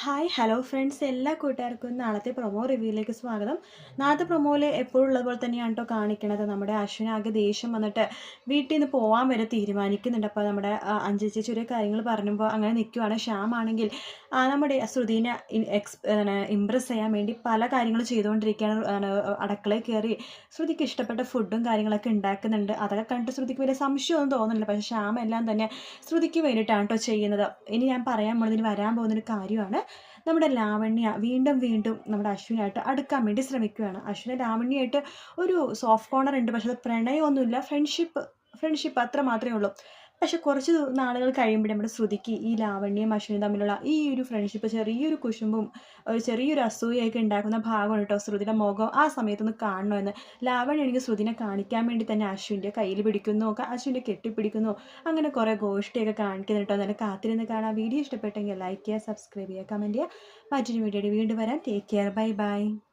Hi hello friends എല്ലാ കൂട്ടുകാർക്കും നാളത്തെ പ്രൊമോ റിവ്യൂയിലേക്ക് സ്വാഗതം. നാളത്തെ പ്രൊമോയിൽ എപ്പോഴുള്ളത് പോലെ തന്നെയാണ് കേട്ടോ കാണിക്കണത്. നമ്മുടെ അശ്വിന് ആകെ ദേഷ്യം വന്നിട്ട് വീട്ടിൽ നിന്ന് പോകാൻ വരെ തീരുമാനിക്കുന്നുണ്ട്. അപ്പോൾ നമ്മുടെ അഞ്ചു ചേച്ചി ഒരു കാര്യങ്ങൾ പറയുമ്പോൾ അങ്ങനെ നിൽക്കുവാണ് ശ്യാം ആണെങ്കിൽ നമ്മുടെ ശ്രുതിനെ എക്സ് ഇമ്പ്രസ് ചെയ്യാൻ വേണ്ടി പല കാര്യങ്ങളും ചെയ്തുകൊണ്ടിരിക്കുകയാണ്. അടുക്കളയിൽ കയറി ശ്രുതിക്ക് ഇഷ്ടപ്പെട്ട ഫുഡും കാര്യങ്ങളൊക്കെ ഉണ്ടാക്കുന്നുണ്ട്. അതൊക്കെ കണ്ടിട്ട് ശ്രുതിക്ക് വലിയ സംശയമൊന്നും തോന്നുന്നില്ല. പക്ഷേ ശ്യാം എല്ലാം തന്നെ ശ്രുതിക്ക് വേണ്ടിയിട്ടാണ് കേട്ടോ ചെയ്യുന്നത്. ഇനി ഞാൻ പറയാൻ പോകുന്നതിന് വരാൻ പോകുന്നൊരു കാര്യമാണ്. നമ്മുടെ ലാവണ്യ വീണ്ടും വീണ്ടും നമ്മുടെ അശ്വിനായിട്ട് അടുക്കാൻ വേണ്ടി ശ്രമിക്കുകയാണ്. അശ്വിന് ലാവണ്യയായിട്ട് ഒരു സോഫ്റ്റ് കോർണർ ഉണ്ട്. പക്ഷേ അത് പ്രണയമൊന്നുമില്ല. ഫ്രണ്ട്ഷിപ്പ് ഫ്രണ്ട്ഷിപ്പ് അത്ര മാത്രമേ ഉള്ളൂ. പക്ഷെ കുറച്ച് നാളുകൾ കഴിയുമ്പോൾ നമ്മുടെ ശ്രുതിക്ക് ഈ ലാവണ്യം അശ്വിനും തമ്മിലുള്ള ഈ ഒരു ഫ്രണ്ട്ഷിപ്പ് ചെറിയൊരു കുശുമ്പും ഒരു ചെറിയൊരു അസൂയൊക്കെ ഉണ്ടാക്കുന്ന ഭാഗമാണ് കേട്ടോ ശ്രുതിയുടെ മുഖം ആ സമയത്തൊന്ന് കാണണമെന്ന് ലാവണ്യ എനിക്ക് ശ്രുതിനെ കാണിക്കാൻ വേണ്ടി തന്നെ അശ്വിന്റെ കയ്യിൽ പിടിക്കുന്നു അശ്വിന്റെ കെട്ടിപ്പിടിക്കുന്നു അങ്ങനെ കുറേ ഗോഷ്ടിയൊക്കെ കാണിക്കുന്നു കേട്ടോ. നല്ല കാത്തിരുന്ന് കാണാം. വീഡിയോ ഇഷ്ടപ്പെട്ടെങ്കിൽ ലൈക്ക് ചെയ്യുക സബ്സ്ക്രൈബ് ചെയ്യുക കമന്റ് ചെയ്യുക. മറ്റൊരു വീഡിയോയുടെ വീണ്ടും വരാം. Take care bye bye